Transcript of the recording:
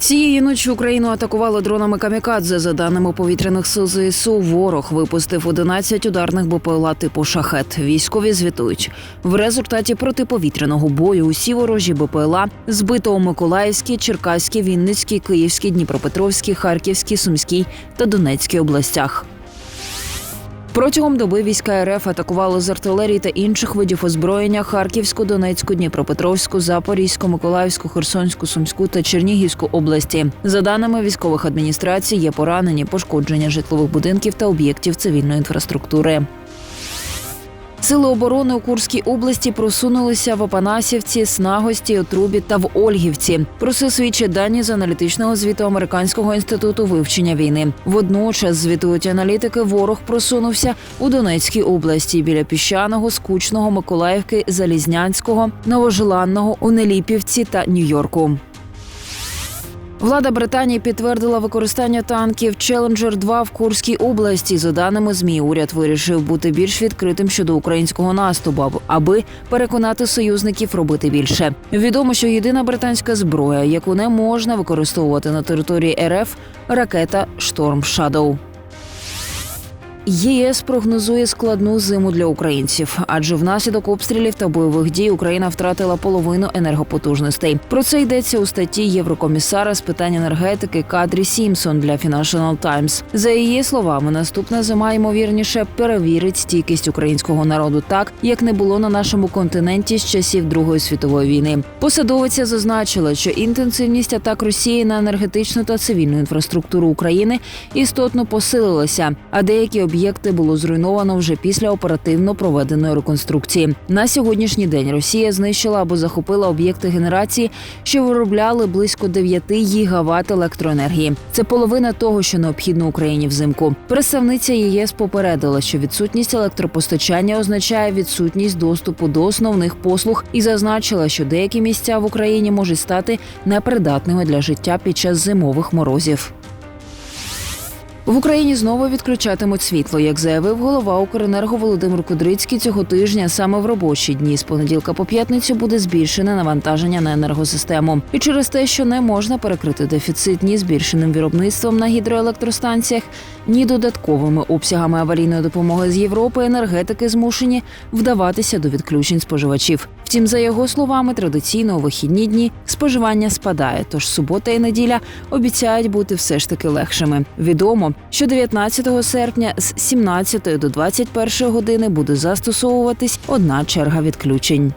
Цієї ночі Україну атакували дронами камікадзе. За даними повітряних сил ЗСУ, ворог випустив 11 ударних БПЛА типу шахет. Військові звітують. В результаті протиповітряного бою усі ворожі БПЛА збито у Миколаївській, Черкаській, Вінницькій, Київській, Дніпропетровській, Харківській, Сумській та Донецькій областях. Протягом доби війська РФ атакували з артилерії та інших видів озброєння Харківську, Донецьку, Дніпропетровську, Запорізьку, Миколаївську, Херсонську, Сумську та Чернігівську області. За даними військових адміністрацій, є поранені, пошкодження житлових будинків та об'єктів цивільної інфраструктури. Сили оборони у Курській області просунулися в Опанасівці, Снагості, Отрубі та в Ольгівці. Про це свідчать дані з аналітичного звіту Американського інституту вивчення війни. Водночас звітують аналітики, ворог просунувся у Донецькій області біля піщаного, скучного, Миколаївки, Залізнянського, Новожеланного, у Неліпівці та Нью-Йорку. Влада Британії підтвердила використання танків Челенджер 2 в Курській області. За даними змі, уряд вирішив бути більш відкритим щодо українського наступу, аби переконати союзників робити більше. Відомо, що єдина британська зброя, яку не можна використовувати на території РФ, ракета Шторм Shadow. ЄС прогнозує складну зиму для українців, адже внаслідок обстрілів та бойових дій Україна втратила половину енергопотужностей. Про це йдеться у статті Єврокомісара з питань енергетики Кадрі Сімсон для Financial Times. За її словами, наступна зима ймовірніше перевірить стійкість українського народу так, як не було на нашому континенті з часів Другої світової війни. Посадовиця зазначила, що інтенсивність атак Росії на енергетичну та цивільну інфраструктуру України істотно посилилася, а деякі об'єкти було зруйновано вже після оперативно проведеної реконструкції. На сьогоднішній день Росія знищила або захопила об'єкти генерації, що виробляли близько 9 гігават електроенергії. Це половина того, що необхідно Україні взимку. Представниця ЄС попередила, що відсутність електропостачання означає відсутність доступу до основних послуг і зазначила, що деякі місця в Україні можуть стати непридатними для життя під час зимових морозів. В Україні знову відключатимуть світло, як заявив голова Укренерго Володимир Кудрицький цього тижня. Саме в робочі дні з понеділка по п'ятницю буде збільшене навантаження на енергосистему. І через те, що не можна перекрити дефіцит ні збільшеним виробництвом на гідроелектростанціях, ні додатковими обсягами аварійної допомоги з Європи, енергетики змушені вдаватися до відключень споживачів. Втім, за його словами, традиційно у вихідні дні споживання спадає, тож субота і неділя обіцяють бути все ж таки легшими. Відомо, що 19 серпня з 17 до 21 години буде застосовуватись одна черга відключень.